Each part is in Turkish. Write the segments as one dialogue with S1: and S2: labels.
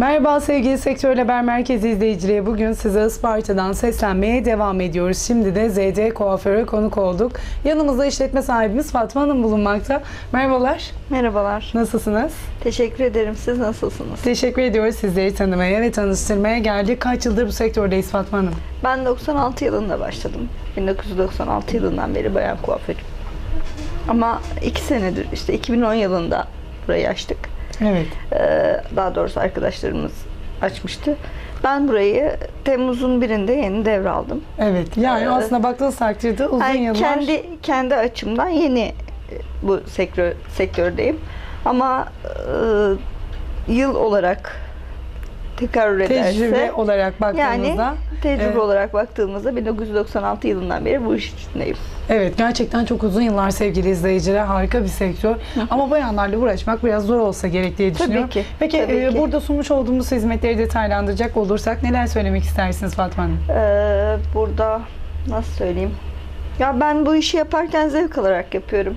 S1: Merhaba sevgili Sektör Haber Merkezi izleyicileri. Bugün size Isparta'dan seslenmeye devam ediyoruz. Şimdi de ZC Kuaför'e konuk olduk. Yanımızda işletme sahibimiz Fatma Hanım bulunmakta. Merhabalar,
S2: Merhabalar.
S1: nasılsınız?
S2: Teşekkür ederim. Siz nasılsınız?
S1: Teşekkür ediyoruz sizleri tanımaya ve tanıştırmaya geldik. Kaç yıldır bu sektördeyiz Fatma Hanım?
S2: Ben 96 yılında başladım. 1996 yılından beri bayan kuaförüm. Ama iki senedir işte 2010 yılında burayı açtık.
S1: Evet.
S2: Ee, daha doğrusu arkadaşlarımız açmıştı. Ben burayı Temmuz'un birinde yeni devraldım.
S1: Evet. Yani
S2: Ee,
S1: aslında baktığınız takdirde uzun
S2: Yani
S1: yıllar...
S2: kendi kendi açımdan yeni e, bu sektör sektördeyim. Ama e, yıl olarak tekrar ederse
S1: Tecrübe olarak baktığımızda...
S2: Yani tecrübe
S1: Evet.
S2: olarak baktığımızda 1996 yılından beri bu iş içindeyim.
S1: Evet gerçekten çok uzun yıllar sevgili izleyiciler. Harika bir sektör. Ama bayanlarla uğraşmak biraz zor olsa gerek diye
S2: Tabii
S1: düşünüyorum.
S2: ki,
S1: Peki
S2: tabii
S1: e,
S2: ki.
S1: burada sunmuş olduğumuz hizmetleri detaylandıracak olursak neler söylemek istersiniz Fatma Hanım?
S2: Ee, burada nasıl söyleyeyim? Ya ben bu işi yaparken zevk alarak yapıyorum.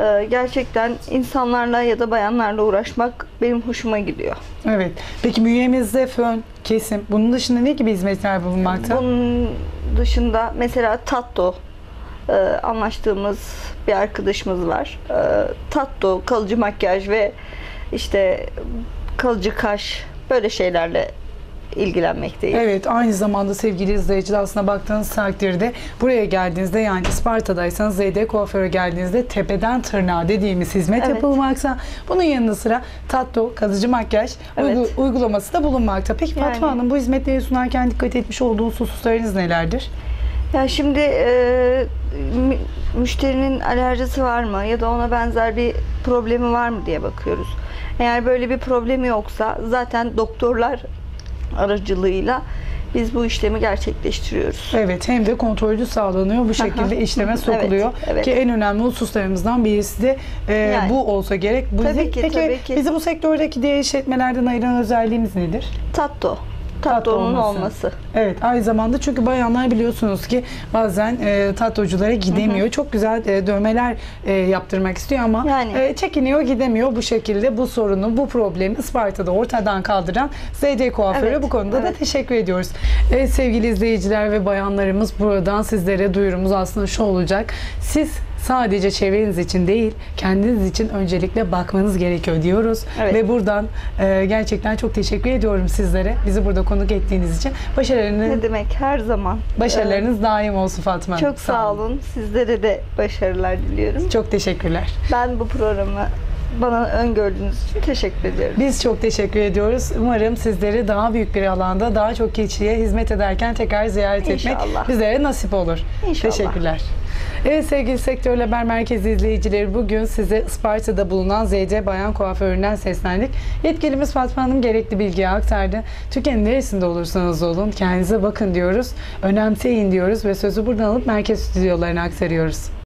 S2: Ee, gerçekten insanlarla ya da bayanlarla uğraşmak benim hoşuma gidiyor.
S1: Evet. Peki bünyemizde fön, kesim, bunun dışında ne gibi hizmetler bulunmakta?
S2: Bunun dışında mesela Tatto e, anlaştığımız bir arkadaşımız var. E, Tatto, kalıcı makyaj ve işte kalıcı kaş böyle şeylerle ilgilenmekteyiz.
S1: Evet aynı zamanda sevgili izleyiciler aslında baktığınız takdirde buraya geldiğinizde yani Isparta'daysanız ZD kuaföre geldiğinizde tepeden tırnağa dediğimiz hizmet
S2: Evet.
S1: yapılmakta. Bunun yanı sıra tatto, kalıcı makyaj
S2: Evet.
S1: uygu- uygulaması da bulunmakta. Peki Fatma
S2: Yani-
S1: Hanım bu hizmetleri sunarken dikkat etmiş olduğunuz hususlarınız nelerdir?
S2: Ya şimdi e, mü- müşterinin alerjisi var mı ya da ona benzer bir problemi var mı diye bakıyoruz. Eğer böyle bir problemi yoksa zaten doktorlar aracılığıyla biz bu işlemi gerçekleştiriyoruz.
S1: Evet hem de kontrolü sağlanıyor bu şekilde işleme sokuluyor.
S2: Evet, evet.
S1: Ki en önemli hususlarımızdan birisi de e,
S2: Yani.
S1: bu olsa gerek. Bu
S2: Tabii
S1: bizi-
S2: ki,
S1: Peki
S2: tabii ki.
S1: bizi bu sektördeki diğer işletmelerden ayıran özelliğimiz nedir?
S2: Tatto.
S1: Tatto
S2: Tatto'nun
S1: olması.
S2: olması.
S1: Evet aynı zamanda çünkü bayanlar biliyorsunuz ki bazen e, tattoculara gidemiyor. Çok güzel e, dövmeler e, yaptırmak istiyor ama
S2: Yani.
S1: e, çekiniyor gidemiyor. Bu şekilde bu sorunu bu problemi Isparta'da ortadan kaldıran ZD Kuaförü
S2: Evet,
S1: bu konuda da
S2: evet.
S1: teşekkür ediyoruz. Evet sevgili izleyiciler ve bayanlarımız buradan sizlere duyurumuz aslında şu olacak. Siz sadece çevreniz için değil kendiniz için öncelikle bakmanız gerekiyor diyoruz.
S2: Evet.
S1: Ve buradan e, gerçekten çok teşekkür ediyorum sizlere. Bizi burada konuk ettiğiniz için. Başarılarınız,
S2: Ne demek her zaman.
S1: başarılarınız daim olsun Fatma.
S2: Çok sağ olun. Sizlere de başarılar diliyorum.
S1: Çok teşekkürler.
S2: Ben bu programı bana öngördüğünüz için teşekkür ediyorum.
S1: Biz çok teşekkür ediyoruz. Umarım sizleri daha büyük bir alanda daha çok kişiye hizmet ederken tekrar ziyaret etmek
S2: İnşallah.
S1: bizlere nasip olur.
S2: İnşallah.
S1: Teşekkürler. Evet sevgili Sektör Haber Merkezi izleyicileri bugün size Isparta'da bulunan ZC Bayan Kuaförü'nden seslendik. Yetkilimiz Fatma Hanım gerekli bilgiyi aktardı. Türkiye'nin neresinde olursanız olun kendinize bakın diyoruz. Önemseyin diyoruz ve sözü buradan alıp merkez stüdyolarına aktarıyoruz.